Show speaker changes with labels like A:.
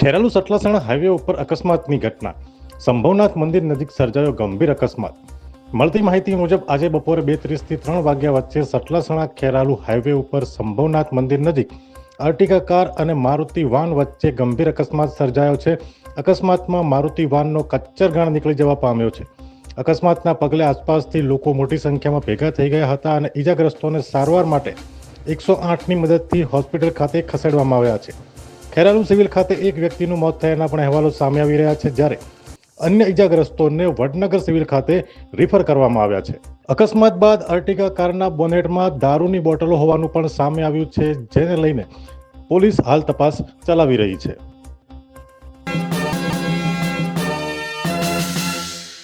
A: Kheralu સટલાસણા highway ઉપર અકસ્માતની ઘટના. સંભવનાથ મંદિર નજીક સર્જાયો ગંભીર અકસ્માત. મળતી માહિતી મુજબ આજે બપોરે બે ત્રીસથી ત્રણ વાગ્યા વચ્ચે સટલાસણા ખેરાલુ હાઈવે ઉપર સંભવનાથ મંદિર નજીક અર્ટિકા કાર અને મારુતિ વાન વચ્ચે ગંભીર અકસ્માત સર્જાયો છે. અકસ્માતમાં મારુતિ વાનનો કચ્ચરગાણ નીકળી જવા પામ્યો છે. અકસ્માતના પગલે આસપાસથી લોકો મોટી સંખ્યામાં ભેગા થઈ ગયા હતા અને ઈજાગ્રસ્તોને સારવાર માટે એકસો આઠની મદદથી હોસ્પિટલ ખાતે ખસેડવામાં આવ્યા છે. ખેરાલુ સિવિલ ખાતે એક વ્યક્તિનું મોત થયાના પણ અહેવાલો સામે આવી રહ્યા છે જ્યારે અન્ય ઇજાગ્રસ્તોને વડનગર સિવિલ ખાતે રિફર કરવામાં આવ્યા છે. અકસ્માત બાદ અર્ટિગા કારના બોનેટમાં દારૂની બોટલો હોવાનું પણ સામે આવ્યું છે, જેને લઈને પોલીસ હાલ તપાસ ચલાવી રહી છે.